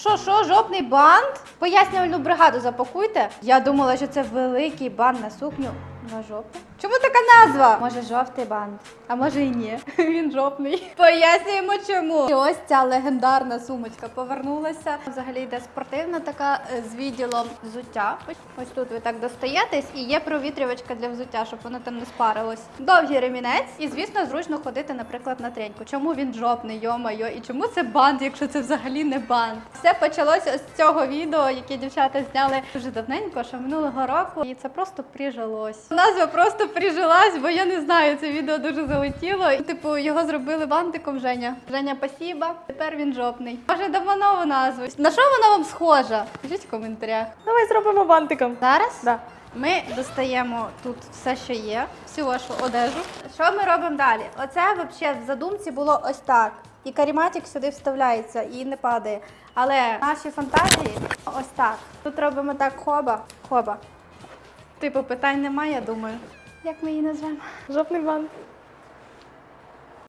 Що, що, жопний бант? Пояснювальну бригаду запакуйте. Я думала, що це великий бант на сукню на жопу. Чому така назва? Може, жовтий бант, а може і ні. Він жопний. Пояснюємо чому. І ось ця легендарна сумочка повернулася. Взагалі йде спортивна така е, з відділом взуття. Ось, ось тут ви так достаєтесь, і є провітрювачка для взуття, щоб воно там не спарилось. Довгий ремінець, і звісно, зручно ходити, наприклад, на треньку. Чому він жопний, йо-майо, і чому це бант, якщо це взагалі не бант? Все почалося з цього відео, яке дівчата зняли дуже давненько, що минулого року, і це просто прижилось. Назва просто прижилась, бо я не знаю, це відео дуже залетіло. Типу, його зробили бантиком Женя. Женя, спасіба. Тепер він жопний. Може, дамо нову назву. На що вона вам схожа? Пишіть в коментарях. Давай зробимо бантиком. Зараз Да. ми достаємо тут все, що є, всю вашу одежу. Що ми робимо далі? Оце взагалі в задумці було ось так. І каріматик сюди вставляється і не падає. Але наші фантазії ось так. Тут робимо так хоба, хоба. Типу, питань немає, я думаю. Як ми її назвемо? Жопний бант.